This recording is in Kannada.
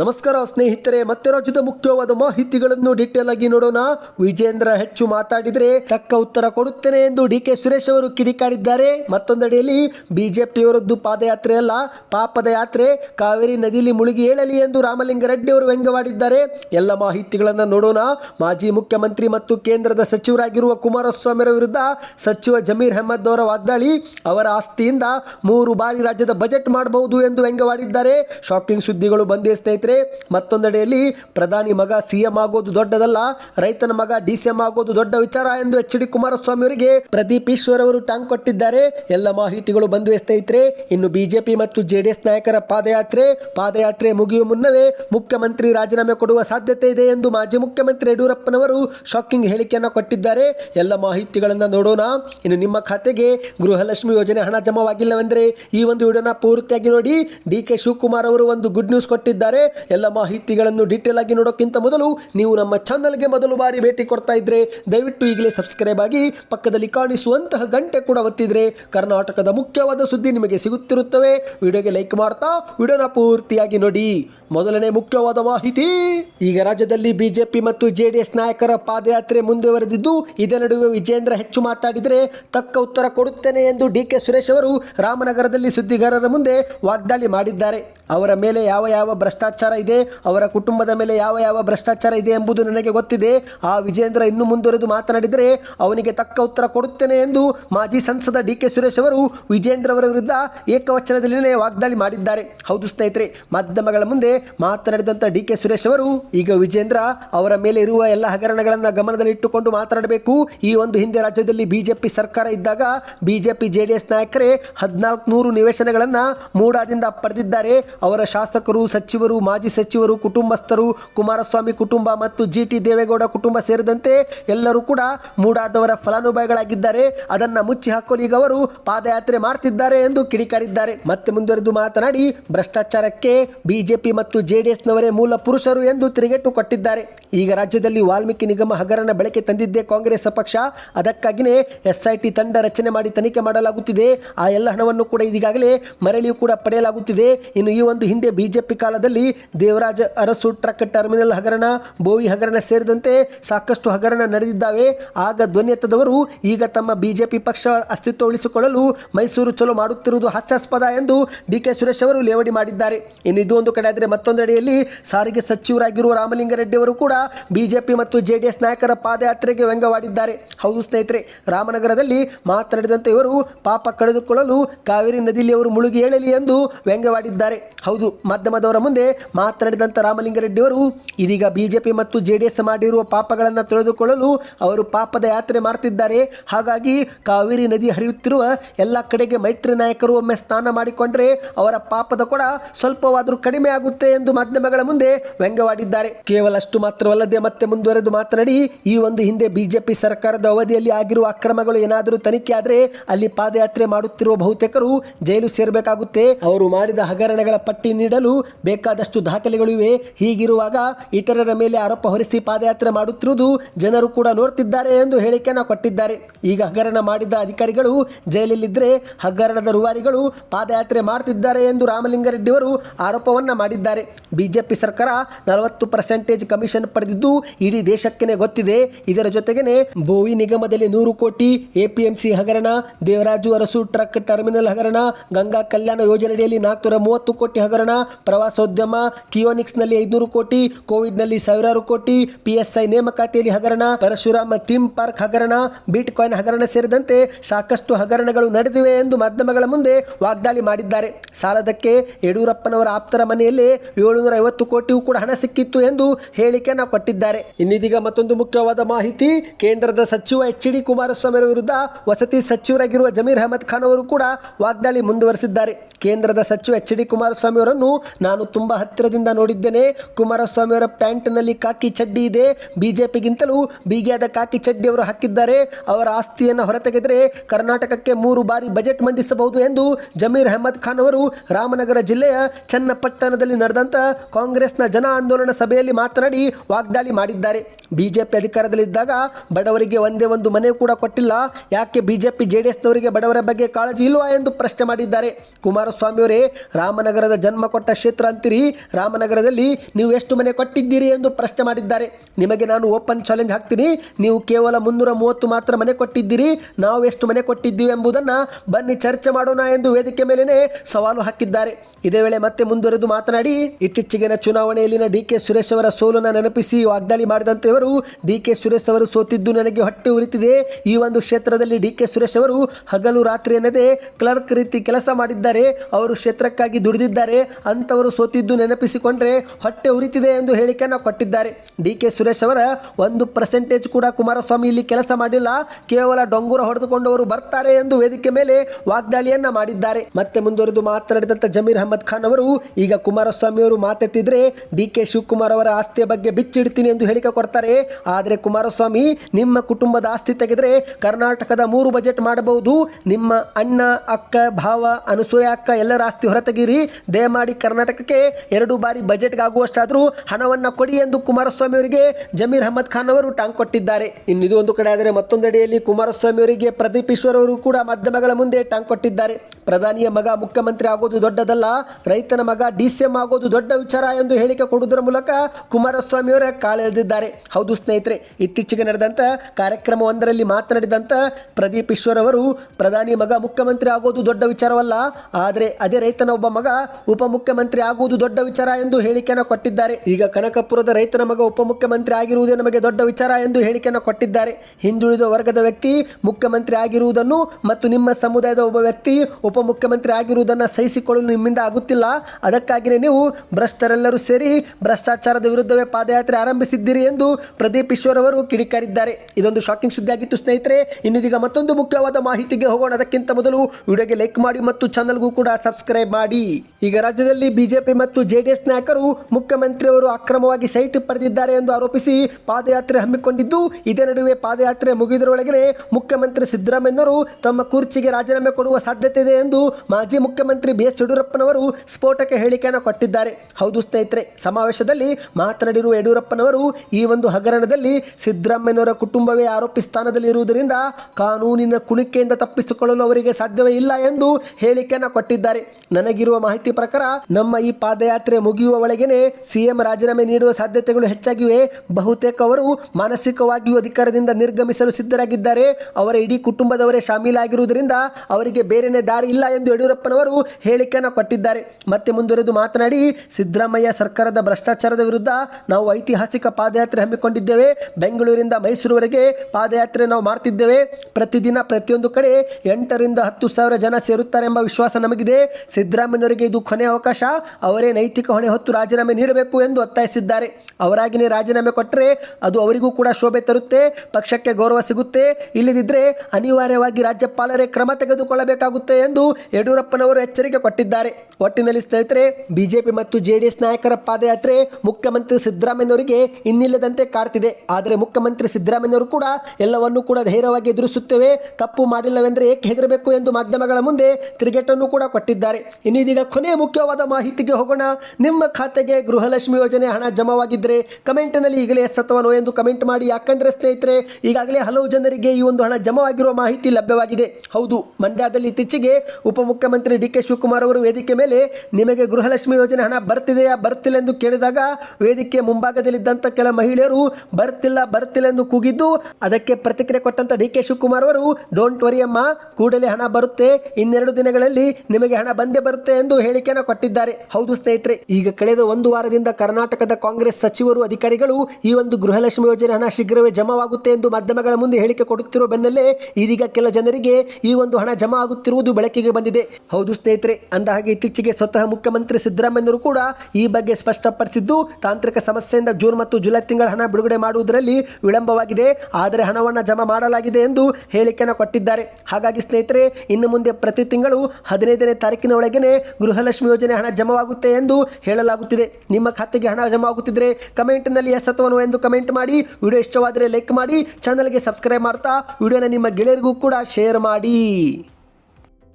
ನಮಸ್ಕಾರ ಸ್ನೇಹಿತರೆ, ಮತ್ತೆ ರಾಜ್ಯದ ಮುಖ್ಯವಾದ ಮಾಹಿತಿಗಳನ್ನು ಡೀಟೇಲ್ ಆಗಿ ನೋಡೋಣ. ವಿಜೇಂದ್ರ ಹೆಚ್ಚು ಮಾತಾಡಿದ್ರೆ ತಕ್ಕ ಉತ್ತರ ಕೊಡುತ್ತೇನೆ ಎಂದು ಡಿ ಕೆ ಸುರೇಶ್ ಅವರು ಕಿಡಿಕಾರಿದ್ದಾರೆ. ಮತ್ತೊಂದೆಡೆಯಲ್ಲಿ ಬಿಜೆಪಿಯವರದ್ದು ಪಾದಯಾತ್ರೆ ಅಲ್ಲ, ಪಾಪದ ಯಾತ್ರೆ. ಕಾವೇರಿ ನದಿಯಲ್ಲಿ ಮುಳುಗಿ ಏಳಲಿ ಎಂದು ರಾಮಲಿಂಗರೆಡ್ಡಿ ಅವರು ವ್ಯಂಗ್ಯವಾಡಿದ್ದಾರೆ. ಎಲ್ಲ ಮಾಹಿತಿಗಳನ್ನು ನೋಡೋಣ. ಮಾಜಿ ಮುಖ್ಯಮಂತ್ರಿ ಮತ್ತು ಕೇಂದ್ರದ ಸಚಿವರಾಗಿರುವ ಕುಮಾರಸ್ವಾಮಿ ವಿರುದ್ಧ ಸಚಿವ ಜಮೀರ್ ಅಹಮದ್ ಅವರ ವಾಗ್ದಾಳಿ. ಅವರ ಆಸ್ತಿಯಿಂದ ಮೂರು ಬಾರಿ ರಾಜ್ಯದ ಬಜೆಟ್ ಮಾಡಬಹುದು ಎಂದು ವ್ಯಂಗ್ಯವಾಡಿದ್ದಾರೆ. ಶಾಕಿಂಗ್ ಸುದ್ದಿಗಳು ಬಂದೇ ಸ್ನೇಹಿತರೆ ಮತ್ತೊಂದೆಡೆಯಲ್ಲಿ ಪ್ರಧಾನಿ ಮಗ ಸಿಎಂ ಆಗೋದು ದೊಡ್ಡದಲ್ಲ, ರೈತನ ಮಗ ಡಿ ಸಿ ಎಂ ಆಗೋದು ದೊಡ್ಡ ವಿಚಾರ ಎಂದು ಎಚ್ ಡಿ ಕುಮಾರಸ್ವಾಮಿ ಅವರಿಗೆ ಪ್ರದೀಪ್ ಈಶ್ವರ್ ಅವರು ಟಾಂಗ್ ಕೊಟ್ಟಿದ್ದಾರೆ. ಎಲ್ಲ ಮಾಹಿತಿಗಳು ಬಂದಿವೆ ಸ್ನೇಹಿತರೆ, ಇನ್ನು ಬಿಜೆಪಿ ಮತ್ತು ಜೆಡಿಎಸ್ ನಾಯಕರ ಪಾದಯಾತ್ರೆ ಪಾದಯಾತ್ರೆ ಮುಗಿಯುವ ಮುನ್ನವೇ ಮುಖ್ಯಮಂತ್ರಿ ರಾಜೀನಾಮೆ ಕೊಡುವ ಸಾಧ್ಯತೆ ಇದೆ ಎಂದು ಮಾಜಿ ಮುಖ್ಯಮಂತ್ರಿ ಯಡಿಯೂರಪ್ಪನವರು ಶಾಕಿಂಗ್ ಹೇಳಿಕೆಯನ್ನು ಕೊಟ್ಟಿದ್ದಾರೆ. ಎಲ್ಲ ಮಾಹಿತಿಗಳನ್ನು ನೋಡೋಣ. ಇನ್ನು ನಿಮ್ಮ ಖಾತೆಗೆ ಗೃಹಲಕ್ಷ್ಮಿ ಯೋಜನೆ ಹಣ ಜಮಾವಾಗಿಲ್ಲವೆಂದರೆ ಈ ಒಂದು ವಿಡಿಯೋನ ಪೂರ್ತಿಯಾಗಿ ನೋಡಿ. ಡಿ ಕೆ ಶಿವಕುಮಾರ್ ಅವರು ಒಂದು ಗುಡ್ ನ್ಯೂಸ್ ಕೊಟ್ಟಿದ್ದಾರೆ. ಎಲ್ಲ ಮಾಹಿತಿಗಳನ್ನು ಡೀಟೇಲ್ ಆಗಿ ನೋಡೋಕ್ಕಿಂತ ಮೊದಲು ನೀವು ನಮ್ಮ ಚಾನಲ್ಗೆ ಮೊದಲು ಬಾರಿ ಭೇಟಿ ಕೊಡ್ತಾ ಇದ್ರೆ ದಯವಿಟ್ಟು ಈಗಲೇ ಸಬ್ಸ್ಕ್ರೈಬ್ ಆಗಿ ಪಕ್ಕದಲ್ಲಿ ಕಾಣಿಸುವಂತಹ ಗಂಟೆ ಕೂಡ ಒತ್ತಿದ್ರೆ ಕರ್ನಾಟಕದ ಮುಖ್ಯವಾದ ಸುದ್ದಿ ನಿಮಗೆ ಸಿಗುತ್ತಿರುತ್ತವೆ. ವಿಡಿಯೋಗೆ ಲೈಕ್ ಮಾಡ್ತಾ ವಿಡಿಯೋನ ಪೂರ್ತಿಯಾಗಿ ನೋಡಿ. ಮೊದಲನೇ ಮುಖ್ಯವಾದ ಮಾಹಿತಿ, ಈಗ ರಾಜ್ಯದಲ್ಲಿ ಬಿಜೆಪಿ ಮತ್ತು ಜೆಡಿಎಸ್ ನಾಯಕರ ಪಾದಯಾತ್ರೆ ಮುಂದುವರೆದಿದ್ದು, ಇದೇ ನಡುವೆ ವಿಜೇಂದ್ರ ಹೆಚ್ಚು ಮಾತಾಡಿದರೆ ತಕ್ಕ ಉತ್ತರ ಕೊಡುತ್ತೇನೆ ಎಂದು ಡಿ ಕೆ ಸುರೇಶ್ ಅವರು ರಾಮನಗರದಲ್ಲಿ ಸುದ್ದಿಗಾರರ ಮುಂದೆ ವಾಗ್ದಾಳಿ ಮಾಡಿದ್ದಾರೆ. ಅವರ ಮೇಲೆ ಯಾವ ಯಾವ ಭ್ರಷ್ಟಾಚಾರ ಇದೆ, ಅವರ ಕುಟುಂಬದ ಮೇಲೆ ಯಾವ ಯಾವ ಭ್ರಷ್ಟಾಚಾರ ಇದೆ ಎಂಬುದು ನನಗೆ ಗೊತ್ತಿದೆ. ಆ ವಿಜೇಂದ್ರ ಇನ್ನು ಮುಂದುವರೆದು ಮಾತನಾಡಿದರೆ ಅವನಿಗೆ ತಕ್ಕ ಉತ್ತರ ಕೊಡುತ್ತೇನೆ ಎಂದು ಮಾಜಿ ಸಂಸದ ಡಿ ಕೆ ಸುರೇಶ್ ಅವರು ವಿಜೇಂದ್ರ ಅವರ ವಿರುದ್ಧ ಏಕವಚನದಲ್ಲಿನೇ ವಾಗ್ದಾಳಿ ಮಾಡಿದ್ದಾರೆ. ಹೌದು ಸ್ನೇಹಿತರೆ, ಮಾಧ್ಯಮಗಳ ಮುಂದೆ ಮಾತನಾಡಿದಂಥ ಡಿ ಕೆ ಸುರೇಶ್ ಅವರು, ಈಗ ವಿಜೇಂದ್ರ ಅವರ ಮೇಲೆ ಇರುವ ಎಲ್ಲ ಹಗರಣಗಳನ್ನು ಗಮನದಲ್ಲಿಟ್ಟುಕೊಂಡು ಮಾತನಾಡಬೇಕು. ಈ ಒಂದು ಹಿಂದೆ ರಾಜ್ಯದಲ್ಲಿ ಬಿಜೆಪಿ ಸರ್ಕಾರ ಇದ್ದಾಗ ಬಿಜೆಪಿ ಜೆಡಿಎಸ್ ನಾಯಕರೇ ಹದಿನಾಲ್ಕು ನೂರು ನಿವೇಶನಗಳನ್ನು ಮೂಡಾದಿಂದ ಪಡೆದಿದ್ದಾರೆ. ಅವರ ಶಾಸಕರು, ಸಚಿವರು, ಮಾಜಿ ಸಚಿವರು, ಕುಟುಂಬಸ್ಥರು, ಕುಮಾರಸ್ವಾಮಿ ಕುಟುಂಬ ಮತ್ತು ಜಿ ಟಿ ದೇವೇಗೌಡ ಕುಟುಂಬ ಸೇರಿದಂತೆ ಎಲ್ಲರೂ ಕೂಡ ಮೂಡಾದವರ ಫಲಾನುಭವಿಗಳಾಗಿದ್ದಾರೆ. ಅದನ್ನು ಮುಚ್ಚಿ ಹಾಕಲು ಈಗ ಅವರು ಪಾದಯಾತ್ರೆ ಮಾಡ್ತಿದ್ದಾರೆ ಎಂದು ಕಿಡಿಕಾರಿದ್ದಾರೆ. ಮತ್ತೆ ಮುಂದುವರೆದು ಮಾತನಾಡಿ, ಭ್ರಷ್ಟಾಚಾರಕ್ಕೆ ಬಿಜೆಪಿ ಮತ್ತು ಜೆಡಿಎಸ್ನವರೇ ಮೂಲ ಪುರುಷರು ಎಂದು ತಿರುಗೇಟು ಕೊಟ್ಟಿದ್ದಾರೆ. ಈಗ ರಾಜ್ಯದಲ್ಲಿ ವಾಲ್ಮೀಕಿ ನಿಗಮ ಹಗರಣ ಬೆಳಕೆ ತಂದಿದ್ದೇ ಕಾಂಗ್ರೆಸ್ ಪಕ್ಷ. ಅದಕ್ಕಾಗಿಯೇ ಎಸ್ಐಟಿ ತಂಡ ರಚನೆ ಮಾಡಿ ತನಿಖೆ ಮಾಡಲಾಗುತ್ತಿದೆ. ಆ ಎಲ್ಲ ಹಣವನ್ನು ಕೂಡ ಇದೀಗಾಗಲೇ ಮರಳಿಯೂ ಕೂಡ ಪಡೆಯಲಾಗುತ್ತಿದೆ. ಇನ್ನು ಈ ಒಂದು ಹಿಂದೆ ಬಿಜೆಪಿ ಕಾಲದಲ್ಲಿ ದೇವರಾಜ ಅರಸು ಟ್ರಕ್ ಟರ್ಮಿನಲ್ ಹಗರಣ, ಬೋವಿ ಹಗರಣ ಸೇರಿದಂತೆ ಸಾಕಷ್ಟು ಹಗರಣ ನಡೆದಿದ್ದಾವೆ. ಆಗ ಧ್ವನಿಯತ್ತದವರು ಈಗ ತಮ್ಮ ಬಿಜೆಪಿ ಪಕ್ಷ ಅಸ್ತಿತ್ವ ಉಳಿಸಿಕೊಳ್ಳಲು ಮೈಸೂರು ಚಲೋ ಮಾಡುತ್ತಿರುವುದು ಹಾಸ್ಯಾಸ್ಪದ ಎಂದು ಡಿ ಕೆ ಸುರೇಶ್ ಅವರು ಲೇವಡಿ ಮಾಡಿದ್ದಾರೆ. ಇನ್ನು ಇದು ಒಂದು ಕಡೆ ಆದರೆ ಮತ್ತೊಂದೆಡೆಯಲ್ಲಿ ಸಾರಿಗೆ ಸಚಿವರಾಗಿರುವ ರಾಮಲಿಂಗಾರೆಡ್ಡಿ ಅವರು ಕೂಡ ಬಿಜೆಪಿ ಮತ್ತು ಜೆಡಿಎಸ್ ನಾಯಕರ ಪಾದಯಾತ್ರೆಗೆ ವ್ಯಂಗವಾಡಿದ್ದಾರೆ ಹೌದು ಸ್ನೇಹಿತರೆ, ರಾಮನಗರದಲ್ಲಿ ಮಾತನಾಡಿದಂತೆ ಇವರು ಪಾಪ ಕಳೆದುಕೊಳ್ಳಲು ಕಾವೇರಿ ನದಿಯಲ್ಲಿ ಅವರು ಮುಳುಗಿ ಹೇಳಲಿ ಎಂದು ವ್ಯಂಗ್ಯವಾಡಿದ್ದಾರೆ. ಹೌದು, ಮಾಧ್ಯಮದವರ ಮುಂದೆ ಮಾತನಾಡಿದಂಥ ರಾಮಲಿಂಗಾರೆಡ್ಡಿಯವರು, ಇದೀಗ ಬಿಜೆಪಿ ಮತ್ತು ಜೆಡಿಎಸ್ ಮಾಡಿರುವ ಪಾಪಗಳನ್ನು ತಿಳಿದುಕೊಳ್ಳಲು ಅವರು ಪಾಪದ ಯಾತ್ರೆ ಮಾಡ್ತಿದ್ದಾರೆ. ಹಾಗಾಗಿ ಕಾವೇರಿ ನದಿ ಹರಿಯುತ್ತಿರುವ ಎಲ್ಲ ಕಡೆಗೆ ಮೈತ್ರಿ ನಾಯಕರು ಒಮ್ಮೆ ಸ್ನಾನ ಮಾಡಿಕೊಂಡರೆ ಅವರ ಪಾಪದ ಕೂಡ ಸ್ವಲ್ಪವಾದರೂ ಕಡಿಮೆ ಆಗುತ್ತೆ ಎಂದು ಮಾಧ್ಯಮಗಳ ಮುಂದೆ ವ್ಯಂಗ್ಯವಾಡಿದ್ದಾರೆ. ಕೇವಲ ಅಷ್ಟು ಮಾತ್ರವಲ್ಲದೆ ಮತ್ತೆ ಮುಂದುವರೆದು ಮಾತನಾಡಿ, ಈ ಒಂದು ಹಿಂದೆ ಬಿಜೆಪಿ ಸರ್ಕಾರದ ಅವಧಿಯಲ್ಲಿ ಆಗಿರುವ ಅಕ್ರಮಗಳು ಏನಾದರೂ ತನಿಖೆ ಆದರೆ ಅಲ್ಲಿ ಪಾದಯಾತ್ರೆ ಮಾಡುತ್ತಿರುವ ಬಹುತೇಕರು ಜೈಲು ಸೇರಬೇಕಾಗುತ್ತೆ. ಅವರು ಮಾಡಿದ ಹಗರಣಗಳ ಪಟ್ಟಿ ನೀಡಲು ಬೇಕಾದಷ್ಟು ದಾಖಲೆಗಳು ಇವೆ. ಹೀಗಿರುವಾಗ ಇತರರ ಮೇಲೆ ಆರೋಪ ಹೊರಿಸಿ ಪಾದಯಾತ್ರೆ ಮಾಡುತ್ತಿರುವುದು ಜನರು ಕೂಡ ನೋಡ್ತಿದ್ದಾರೆ ಎಂದು ಹೇಳಿಕೆಯನ್ನು ಕೊಟ್ಟಿದ್ದಾರೆ. ಈಗ ಹಗರಣ ಮಾಡಿದ ಅಧಿಕಾರಿಗಳು ಜೈಲಲ್ಲಿದ್ದರೆ ಹಗರಣದ ರೂವಾರಿಗಳು ಪಾದಯಾತ್ರೆ ಮಾಡ್ತಿದ್ದಾರೆ ಎಂದು ರಾಮಲಿಂಗಾರೆಡ್ಡಿ ಅವರು ಆರೋಪವನ್ನ ಮಾಡಿದ್ದಾರೆ. ಬಿಜೆಪಿ ಸರ್ಕಾರ ನಲವತ್ತು ಪರ್ಸೆಂಟೇಜ್ ಕಮಿಷನ್ ಪಡೆದಿದ್ದು ಇಡೀ ದೇಶಕ್ಕೇ ಗೊತ್ತಿದೆ. ಇದರ ಜೊತೆಗೇನೆ ಭೂವಿ ನಿಗಮದಲ್ಲಿ ನೂರು ಕೋಟಿ ಎಪಿಎಂಸಿ ಹಗರಣ, ದೇವರಾಜು ಅರಸು ಟ್ರಕ್ ಟರ್ಮಿನಲ್ ಹಗರಣ, ಗಂಗಾ ಕಲ್ಯಾಣ ಯೋಜನೆಯಡಿಯಲ್ಲಿ ನಾಲ್ಕುನೂರ ಮೂವತ್ತು ಕೋಟಿ ಹಗರಣ, ಪ್ರವಾಸೋದ್ಯಮ, ಕಿಯೋನಿಕ್ಸ್ನಲ್ಲಿ ಐದುನೂರು ಕೋಟಿ, ಕೋವಿಡ್ನಲ್ಲಿ ಸಾವಿರಾರು ಕೋಟಿ ಪಿಎಸ್ಐ ನೇಮಕಾತಿಯಲ್ಲಿ ಹಗರಣ, ಪರಶುರಾಮ ಥೀಮ್ ಪಾರ್ಕ್ ಹಗರಣ ಬಿಟ್ ಕಾಯಿನ್ ಹಗರಣ ಸೇರಿದಂತೆ ಸಾಕಷ್ಟು ಹಗರಣಗಳು ನಡೆದಿವೆ ಎಂದು ಮಾಧ್ಯಮಗಳ ಮುಂದೆ ವಾಗ್ದಾಳಿ ಮಾಡಿದ್ದಾರೆ. ಸಾಲದಕ್ಕೆ ಯಡಿಯೂರಪ್ಪನವರ ಆಪ್ತರ ಮನೆಯಲ್ಲಿ ಏಳುನೂರ ಐವತ್ತು ಕೋಟಿಯೂ ಕೂಡ ಹಣ ಸಿಕ್ಕಿತ್ತು ಎಂದು ಹೇಳಿಕೆಯನ್ನು ಕೊಟ್ಟಿದ್ದಾರೆ. ಇನ್ನಿದೀಗ ಮತ್ತೊಂದು ಮುಖ್ಯವಾದ ಮಾಹಿತಿ, ಕೇಂದ್ರದ ಸಚಿವ ಎಚ್ ಡಿ ಕುಮಾರಸ್ವಾಮಿ ವಿರುದ್ಧ ವಸತಿ ಸಚಿವರಾಗಿರುವ ಜಮೀರ್ ಅಹಮದ್ ಖಾನ್ ಅವರು ಕೂಡ ವಾಗ್ದಾಳಿ ಮುಂದುವರೆಸಿದ್ದಾರೆ. ಕೇಂದ್ರದ ಸಚಿವ ಎಚ್ ಡಿ ಕುಮಾರಸ್ವಾಮಿ ಅವರನ್ನು ನಾನು ತುಂಬ ಹತ್ತಿರದಿಂದ ನೋಡಿದ್ದೇನೆ. ಕುಮಾರಸ್ವಾಮಿಯವರ ಪ್ಯಾಂಟ್ನಲ್ಲಿ ಕಾಕಿ ಚಡ್ಡಿ ಇದೆ. ಬಿಜೆಪಿಗಿಂತಲೂ ಬಿಗಿಯಾದ ಕಾಕಿ ಚಡ್ಡಿ ಅವರು ಹಾಕಿದ್ದಾರೆ. ಅವರ ಆಸ್ತಿಯನ್ನು ಹೊರತೆಗೆದರೆ ಕರ್ನಾಟಕಕ್ಕೆ ಮೂರು ಬಾರಿ ಬಜೆಟ್ ಮಂಡಿಸಬಹುದು ಎಂದು ಜಮೀರ್ ಅಹಮದ್ ಖಾನ್ ಅವರು ರಾಮನಗರ ಜಿಲ್ಲೆಯ ಚನ್ನಪಟ್ಟಣದಲ್ಲಿ ನಡೆದಂತ ಕಾಂಗ್ರೆಸ್ನ ಜನ ಆಂದೋಲನ ಸಭೆಯಲ್ಲಿ ಮಾತನಾಡಿ ವಾಗ್ದಾಳಿ ಮಾಡಿದ್ದಾರೆ. ಬಿಜೆಪಿ ಅಧಿಕಾರದಲ್ಲಿದ್ದಾಗ ಬಡವರಿಗೆ ಒಂದೇ ಒಂದು ಮನೆ ಕೂಡ ಕೊಟ್ಟಿಲ್ಲ. ಯಾಕೆ ಬಿಜೆಪಿ ಜೆಡಿಎಸ್ನವರಿಗೆ ಬಡವರ ಬಗ್ಗೆ ಕಾಳಜಿ ಇಲ್ವಾ ಎಂದು ಪ್ರಶ್ನೆ ಮಾಡಿದ್ದಾರೆ. ಕುಮಾರಸ್ವಾಮಿ ಅವರೇ ಜನ್ಮ ಕೊಟ್ಟ ಕ್ಷೇತ್ರ ಅಂತೀರಿ? ರಾಮನಗರದಲ್ಲಿ ನೀವು ಎಷ್ಟು ಮನೆ ಕೊಟ್ಟಿದ್ದೀರಿ ಎಂದು ಪ್ರಶ್ನೆ ಮಾಡಿದ್ದಾರೆ. ನಿಮಗೆ ನಾನು ಓಪನ್ ಚಾಲೆಂಜ್ ಹಾಕ್ತೀನಿ. ನೀವು ಕೇವಲ ಮುನ್ನೂರ ಮೂವತ್ತು ಮಾತ್ರ ಮನೆ ಕೊಟ್ಟಿದ್ದೀರಿ. ನಾವು ಎಷ್ಟು ಮನೆ ಕೊಟ್ಟಿದ್ದೀವಿ ಎಂಬುದನ್ನು ಬನ್ನಿ ಚರ್ಚೆ ಮಾಡೋಣ ಎಂದು ವೇದಿಕೆ ಮೇಲೇನೆ ಸವಾಲು ಹಾಕಿದ್ದಾರೆ. ಇದೇ ವೇಳೆ ಮತ್ತೆ ಮುಂದುವರೆದು ಮಾತನಾಡಿ, ಇತ್ತೀಚೆಗಿನ ಚುನಾವಣೆಯಲ್ಲಿನ ಡಿ ಕೆ ಸುರೇಶ್ ಅವರ ಸೋಲನ್ನು ನೆನಪಿಸಿ ವಾಗ್ದಾಳಿ ಮಾಡಿದಂತೆ ಇವರು, ಡಿ ಕೆ ಸುರೇಶ್ ಅವರು ಸೋತಿದ್ದು ನನಗೆ ಹೊಟ್ಟೆ ಉರಿತಿದೆ. ಈ ಒಂದು ಕ್ಷೇತ್ರದಲ್ಲಿ ಡಿ ಕೆ ಸುರೇಶ್ ಅವರು ಹಗಲು ರಾತ್ರಿ ಎನ್ನದೇ ಕ್ಲರ್ಕ್ ರೀತಿ ಕೆಲಸ ಮಾಡಿದ್ದಾರೆ. ಅವರು ಕ್ಷೇತ್ರಕ್ಕಾಗಿ ದುಡಿದಿದ್ದಾರೆ. ಅಂಥವರು ಸೋತಿದ್ದು ನೆನಪಿಸಿಕೊಂಡ್ರೆ ಹೊಟ್ಟೆ ಉರಿತಿದೆ ಎಂದು ಹೇಳಿಕೆಯನ್ನು ಕೊಟ್ಟಿದ್ದಾರೆ. ಡಿ ಕೆ ಸುರೇಶ್ ಅವರ ಒಂದು ಪರ್ಸೆಂಟೇಜ್ ಕೂಡ ಕುಮಾರಸ್ವಾಮಿ ಇಲ್ಲಿ ಕೆಲಸ ಮಾಡಿಲ್ಲ. ಕೇವಲ ಡೊಂಗುರ ಹೊಡೆದುಕೊಂಡವರು ಬರ್ತಾರೆ ಎಂದು ವೇದಿಕೆ ಮೇಲೆ ವಾಗ್ದಾಳಿಯನ್ನ ಮಾಡಿದ್ದಾರೆ. ಮತ್ತೆ ಮುಂದುವರೆದು ಮಾತನಾಡಿದಂಥ ಜಮೀರ್ ಅಹಮದ್ ಖಾನ್ ಅವರು, ಈಗ ಕುಮಾರಸ್ವಾಮಿ ಅವರು ಮಾತೆತ್ತಿದ್ರೆ ಡಿ ಕೆ ಶಿವಕುಮಾರ್ ಅವರ ಆಸ್ತಿಯ ಬಗ್ಗೆ ಬಿಚ್ಚಿಡ್ತೀನಿ ಎಂದು ಹೇಳಿಕೆ ಕೊಡ್ತಾರೆ. ಆದರೆ ಕುಮಾರಸ್ವಾಮಿ, ನಿಮ್ಮ ಕುಟುಂಬದ ಆಸ್ತಿ ತೆಗೆದ್ರೆ ಕರ್ನಾಟಕದ ಮೂರು ಬಜೆಟ್ ಮಾಡಬಹುದು. ನಿಮ್ಮ ಅಣ್ಣ, ಅಕ್ಕ, ಭಾವ, ಅನಸೂಯ, ಅಕ್ಕ ಎಲ್ಲರ ಆಸ್ತಿ ಹೊರತೆಗೀರಿ ದಯಮಾಡಿ ಕರ್ನಾಟಕಕ್ಕೆ ಎರಡು ಬಾರಿ ಬಜೆಟ್ಗೆ ಆಗುವಷ್ಟಾದರೂ ಹಣವನ್ನು ಕೊಡಿ ಎಂದು ಕುಮಾರಸ್ವಾಮಿ ಅವರಿಗೆ ಜಮೀರ್ ಅಹಮದ್ ಖಾನ್ ಅವರು ಟಾಂಗ್ ಕೊಟ್ಟಿದ್ದಾರೆ. ಇನ್ನಿದು ಒಂದು ಕಡೆ ಆದರೆ ಮತ್ತೊಂದೆಡೆಯಲ್ಲಿ ಕುಮಾರಸ್ವಾಮಿ ಅವರಿಗೆ ಪ್ರದೀಪ್ ಈಶ್ವರ್ ಅವರು ಕೂಡ ಮಾಧ್ಯಮಗಳ ಮುಂದೆ ಟಾಂಗ್ ಕೊಟ್ಟಿದ್ದಾರೆ. ಪ್ರಧಾನಿಯ ಮಗ ಮುಖ್ಯಮಂತ್ರಿ ಆಗೋದು ದೊಡ್ಡದಲ್ಲ, ರೈತನ ಮಗ ಡಿ ಸಿ ಆಗೋದು ದೊಡ್ಡ ವಿಚಾರ ಎಂದು ಹೇಳಿಕೆ ಕೊಡುವುದರ ಮೂಲಕ ಕುಮಾರಸ್ವಾಮಿ ಅವರ ಕಾಲೆಳೆದಿದ್ದಾರೆ ಹೌದು ಸ್ನೇಹಿತರೆ, ಇತ್ತೀಚೆಗೆ ನಡೆದಂಥ ಕಾರ್ಯಕ್ರಮವೊಂದರಲ್ಲಿ ಮಾತನಾಡಿದಂಥ ಪ್ರದೀಪ್ ಈಶ್ವರ್ ಅವರು ಪ್ರಧಾನಿ ಮಗ ಮುಖ್ಯಮಂತ್ರಿ ಆಗೋದು ದೊಡ್ಡ ವಿಚಾರವಲ್ಲ, ಆದರೆ ಅದೇ ರೈತನ ಒಬ್ಬ ಮಗ ಉಪಮುಖ್ಯಮಂತ್ರಿ ಆಗುವುದು ದೊಡ್ಡ ವಿಚಾರ ಎಂದು ಹೇಳಿಕೆಯನ್ನು ಕೊಟ್ಟಿದ್ದಾರೆ. ಈಗ ಕನಕಪುರದ ರೈತನ ಮಗ ಉಪಮುಖ್ಯಮಂತ್ರಿ ಆಗಿರುವುದೇ ನಮಗೆ ದೊಡ್ಡ ವಿಚಾರ ಎಂದು ಹೇಳಿಕೆಯನ್ನು ಕೊಟ್ಟಿದ್ದಾರೆ. ಹಿಂದುಳಿದ ವರ್ಗದ ವ್ಯಕ್ತಿ ಮುಖ್ಯಮಂತ್ರಿ ಆಗಿರುವುದನ್ನು ಮತ್ತು ನಿಮ್ಮ ಸಮುದಾಯದ ಒಬ್ಬ ವ್ಯಕ್ತಿ ಉಪಮುಖ್ಯಮಂತ್ರಿ ಆಗಿರುವುದನ್ನು ಸಹಿಸಿಕೊಳ್ಳಲು ನಿಮ್ಮಿಂದ ಆಗುತ್ತಿಲ್ಲ. ಅದಕ್ಕಾಗಿಯೇ ನೀವು ಭ್ರಷ್ಟರೆಲ್ಲರೂ ಸೇರಿ ಭ್ರಷ್ಟಾಚಾರದ ವಿರುದ್ಧವೇ ಪಾದಯಾತ್ರೆ ಆರಂಭಿಸಿದ್ದೀರಿ ಎಂದು ಪ್ರದೀಪ್ ಈಶ್ವರ್ ಅವರು ಕಿಡಿಕಾರಿದ್ದಾರೆ. ಇದೊಂದು ಶಾಕಿಂಗ್ ಸುದ್ದಿ ಆಗಿತ್ತು ಸ್ನೇಹಿತರೆ. ಇನ್ನಿದೀಗ ಮತ್ತೊಂದು ಮುಖ್ಯವಾದ ಮಾಹಿತಿಗೆ ಹೋಗೋಣ. ಅದಕ್ಕಿಂತ ಮೊದಲು ವಿಡಿಯೋಗೆ ಲೈಕ್ ಮಾಡಿ ಮತ್ತು ಚಾನಲ್ಗೂ ಕೂಡ ಸಬ್ಸ್ಕ್ರೈಬ್ ಮಾಡಿ. ಈಗ ರಾಜ್ಯದಲ್ಲಿ ಬಿಜೆಪಿ ಮತ್ತು ಜೆಡಿಎಸ್ ನಾಯಕರು ಮುಖ್ಯಮಂತ್ರಿಯವರು ಅಕ್ರಮವಾಗಿ ಸೈಟ್ ಪಡೆದಿದ್ದಾರೆ ಎಂದು ಆರೋಪಿಸಿ ಪಾದಯಾತ್ರೆ ಹಮ್ಮಿಕೊಂಡಿದ್ದು, ಇದೇ ನಡುವೆ ಪಾದಯಾತ್ರೆ ಮುಗಿದರೊಳಗೆ ಮುಖ್ಯಮಂತ್ರಿ ಸಿದ್ದರಾಮಯ್ಯನವರು ತಮ್ಮ ಕುರ್ಚಿಗೆ ರಾಜೀನಾಮೆ ಕೊಡುವ ಸಾಧ್ಯತೆ ಇದೆ ಎಂದು ಮಾಜಿ ಮುಖ್ಯಮಂತ್ರಿ ಬಿಎಸ್ ಯಡಿಯೂರಪ್ಪನವರು ಸ್ಫೋಟಕ ಹೇಳಿಕೆಯನ್ನು ಕೊಟ್ಟಿದ್ದಾರೆ. ಹೌದು ಸ್ನೇಹಿತರೆ, ಸಮಾವೇಶದಲ್ಲಿ ಮಾತನಾಡಿರುವ ಯಡಿಯೂರಪ್ಪನವರು ಈ ಒಂದು ಹಗರಣದಲ್ಲಿ ಸಿದ್ದರಾಮಯ್ಯನವರ ಕುಟುಂಬವೇ ಆರೋಪಿ ಸ್ಥಾನದಲ್ಲಿ ಇರುವುದರಿಂದ ಕಾನೂನಿನ ಕುಣಿಕೆಯಿಂದ ತಪ್ಪಿಸಿಕೊಳ್ಳಲು ಅವರಿಗೆ ಸಾಧ್ಯವೇ ಇಲ್ಲ ಎಂದು ಹೇಳಿಕೆಯನ್ನು ಕೊಟ್ಟಿದ್ದಾರೆ. ನನಗಿರುವ ಮಾಹಿತಿ ಪ್ರಕಾರ ನಮ್ಮ ಈ ಪಾದಯಾತ್ರೆ ಮುಗಿಯುವ ಒಳಗೇನೆ ಸಿಎಂ ರಾಜೀನಾಮೆ ನೀಡುವ ಸಾಧ್ಯತೆಗಳು ಹೆಚ್ಚಾಗಿವೆ. ಬಹುತೇಕ ಅವರು ಮಾನಸಿಕವಾಗಿಯೂ ಅಧಿಕಾರದಿಂದ ನಿರ್ಗಮಿಸಲು ಸಿದ್ಧರಾಗಿದ್ದಾರೆ. ಅವರ ಇಡೀ ಕುಟುಂಬದವರೇ ಶಾಮೀಲಾಗಿರುವುದರಿಂದ ಅವರಿಗೆ ಬೇರೆನೇ ದಾರಿ ಇಲ್ಲ ಎಂದು ಯಡಿಯೂರಪ್ಪನವರು ಹೇಳಿಕೆಯನ್ನು ಕೊಟ್ಟಿದ್ದಾರೆ. ಮತ್ತೆ ಮುಂದುವರೆದು ಮಾತನಾಡಿ, ಸಿದ್ದರಾಮಯ್ಯ ಸರ್ಕಾರದ ಭ್ರಷ್ಟಾಚಾರದ ವಿರುದ್ಧ ನಾವು ಐತಿಹಾಸಿಕ ಪಾದಯಾತ್ರೆ ಹಮ್ಮಿಕೊಂಡಿದ್ದೇವೆ. ಬೆಂಗಳೂರಿಂದ ಮೈಸೂರುವರೆಗೆ ಪಾದಯಾತ್ರೆ ನಾವು ಮಾಡ್ತಿದ್ದೇವೆ. ಪ್ರತಿದಿನ ಪ್ರತಿಯೊಂದು ಕಡೆ ಎಂಟರಿಂದ ಹತ್ತು ಸಾವಿರ ಜನ ಸೇರುತ್ತಾರೆ ಎಂಬ ವಿಶ್ವಾಸ ನಮಗಿದೆ. ಸಿದ್ದರಾಮಯ್ಯನವರಿಗೆ ಇದು ಕೊನೆಯ ಅವಕಾಶ ಅವರೇ ನೈತಿಕ ಹೊಣೆ ಹೊತ್ತು ರಾಜೀನಾಮೆ ನೀಡಬೇಕು ಎಂದು ಒತ್ತಾಯಿಸಿದ್ದಾರೆ. ಅವರಾಗಿನೇ ರಾಜೀನಾಮೆ ಕೊಟ್ಟರೆ ಅದು ಅವರಿಗೂ ಕೂಡ ಶೋಭೆ ತರುತ್ತೆ, ಪಕ್ಷಕ್ಕೆ ಗೌರವ ಸಿಗುತ್ತೆ. ಇಲ್ಲದಿದ್ದರೆ ಅನಿವಾರ್ಯವಾಗಿ ರಾಜ್ಯಪಾಲರೇ ಕ್ರಮ ತೆಗೆದುಕೊಳ್ಳಬೇಕಾಗುತ್ತೆ ಎಂದು ಯಡಿಯೂರಪ್ಪನವರು ಎಚ್ಚರಿಕೆ ಕೊಟ್ಟಿದ್ದಾರೆ. ಒಟ್ಟಿನಲ್ಲಿ ಸ್ನೇಹಿತರೆ, ಬಿಜೆಪಿ ಮತ್ತು ಜೆಡಿಎಸ್ ನಾಯಕರ ಪಾದಯಾತ್ರೆ ಮುಖ್ಯಮಂತ್ರಿ ಸಿದ್ದರಾಮಯ್ಯನವರಿಗೆ ಇನ್ನಿಲ್ಲದಂತೆ ಕಾಡ್ತಿದೆ. ಆದರೆ ಮುಖ್ಯಮಂತ್ರಿ ಸಿದ್ದರಾಮಯ್ಯನವರು ಕೂಡ ಎಲ್ಲವನ್ನೂ ಕೂಡ ಧೈರ್ಯವಾಗಿ ಎದುರಿಸುತ್ತೇವೆ. ತಪ್ಪು ಮಾಡಿಲ್ಲವೆಂದರೆ ಏಕೆ ಹೆದರಬೇಕು ಎಂದು ಮಾಧ್ಯಮಗಳ ಮುಂದೆ ತಿರುಗೇಟನ್ನು ಕೂಡ ಕೊಟ್ಟಿದ್ದಾರೆ. ಇನ್ನು ಇದೀಗ ಕೊನೆಯ ಮುಖ್ಯವಾದ ಮಾಹಿತಿಗೆ ಹೋಗೋಣ. ನಿಮ್ಮ ಖಾತೆಗೆ ಗೃಹಲಕ್ಷ್ಮಿ ಯೋಜನೆ ಹಣ ಜಮಾವಾಗಿದ್ದರೆ ಕಮೆಂಟ್ನಲ್ಲಿ ಈಗಲೇ ಎಸ್ ಅಥವಾ ಎಂದು ಕಮೆಂಟ್ ಮಾಡಿ. ಯಾಕಂದರೆ ಸ್ನೇಹಿತರೆ, ಈಗಾಗಲೇ ಹಲವು ಜನರಿಗೆ ಈ ಒಂದು ಹಣ ಜಮವಾಗಿರುವ ಮಾಹಿತಿ ಲಭ್ಯವಾಗಿದೆ. ಹೌದು, ಮಂಡ್ಯದಲ್ಲಿ ಇತ್ತೀಚೆಗೆ ಉಪಮುಖ್ಯಮಂತ್ರಿ ಡಿ ಕೆ ಶಿವಕುಮಾರ್ ಅವರು ವೇದಿಕೆ ಮೇಲೆ ನಿಮಗೆ ಗೃಹಲಕ್ಷ್ಮಿ ಯೋಜನೆ ಹಣ ಬರ್ತಿದೆಯಾ, ಬರ್ತಿಲ್ಲ ಎಂದು ಕೇಳಿದಾಗ ವೇದಿಕೆ ಮುಂಭಾಗದಲ್ಲಿದ್ದಂಥ ಕೆಲ ಮಹಿಳೆಯರು ಬರ್ತಿಲ್ಲ ಬರ್ತಿಲ್ಲ ಎಂದು ಕೂಗಿದ್ದು ಅದಕ್ಕೆ ಪ್ರತಿಕ್ರಿಯೆ ಕೊಟ್ಟಂತ ಡಿ ಕೆ ಶಿವಕುಮಾರ್ ಅವರು ಡೋಂಟ್ ವರಿ ಅಮ್ಮ, ಕೂಡಲೇ ಹಣ ಬರುತ್ತೆ. ಇನ್ನೆರಡು ದಿನಗಳಲ್ಲಿ ನಿಮಗೆ ಹಣ ಬಂದೇ ಬರುತ್ತೆ ಎಂದು ಹೇಳಿಕೆಯನ್ನು ಕೊಟ್ಟಿದ್ದಾರೆ. ಹೌದು ಸ್ನೇಹಿತರೆ, ಈಗ ಕಳೆದ ಒಂದು ವಾರದಿಂದ ಕರ್ನಾಟಕದ ಕಾಂಗ್ರೆಸ್ ಸಚಿವರು, ಅಧಿಕಾರಿಗಳು ಈ ಒಂದು ಗೃಹಲಕ್ಷ್ಮಿ ಯೋಜನೆ ಹಣ ಶೀಘ್ರವೇ ಜಮಾವಾಗುತ್ತೆ ಎಂದು ಮಾಧ್ಯಮಗಳ ಮುಂದೆ ಹೇಳಿಕೆ ಕೊಡುತ್ತಿರುವ ಬೆನ್ನಲ್ಲೇ ಇದೀಗ ಕೆಲ ಜನರಿಗೆ ಈ ಒಂದು ಹಣ ಜಮಾ ಆಗುತ್ತಿರುವುದು ಬೆಳಕಿಗೆ ಬಂದಿದೆ. ಹೌದು ಸ್ನೇಹಿತರೆ ಅಂದಹಾಗೆ ಇತ್ತೀಚೆಗೆ ಸ್ವತಃ ಮುಖ್ಯಮಂತ್ರಿ ಸಿದ್ದರಾಮಯ್ಯರು ಕೂಡ ಈ ಬಗ್ಗೆ ಸ್ಪಷ್ಟಪಡಿಸಿದ್ದು, ತಾಂತ್ರಿಕ ಸಮಸ್ಯೆಯಿಂದ ಜೂನ್ ಮತ್ತು ಜುಲೈ ತಿಂಗಳ ಹಣ ಬಿಡುಗಡೆ ಮಾಡುವುದರಲ್ಲಿ ವಿಳಂಬವಾಗಿದೆ. ಆದರೆ ಹಣವನ್ನು ಜಮಾ ಮಾಡಲಾಗಿದೆ ಎಂದು ಹೇಳಿಕೆಯನ್ನು ಕೊಟ್ಟಿದ್ದಾರೆ. ಹಾಗಾಗಿ ಸ್ನೇಹಿತರೆ, ಇನ್ನು ಮುಂದೆ ಪ್ರತಿ ತಿಂಗಳು ಹದಿನೈದನೇ ತಾರೀಕಿನ ಒಳಗೇನೆ ಗೃಹಲಕ್ಷ್ಮಿ ಯೋಜನೆ ಹಣ ಜಮವಾಗುತ್ತೆ ಎಂದು ಹೇಳಲಾಗುತ್ತಿದೆ. ನಿಮ್ಮ ಖಾತೆಗೆ ಹಣ ಜಮಾ ಆಗುತ್ತಿದ್ರೆ ಕಮೆಂಟ್ನಲ್ಲಿ ಎಸ್ ಅಥವಾ ಎಂದು ಕಮೆಂಟ್ ಮಾಡಿ. ವಿಡಿಯೋ ಇಷ್ಟವಾದರೆ ಲೈಕ್ ಮಾಡಿ. ಚಾನಲ್ಗೆ ಸಬ್ಸ್ಕ್ರೈಬ್ ಮಾಡ್ತಾ, ವಿಡಿಯೋನ ನಿಮ್ಮ ಗೆಳೆಯರಿಗೂ ಕೂಡ ಶೇರ್ ಮಾಡಿ.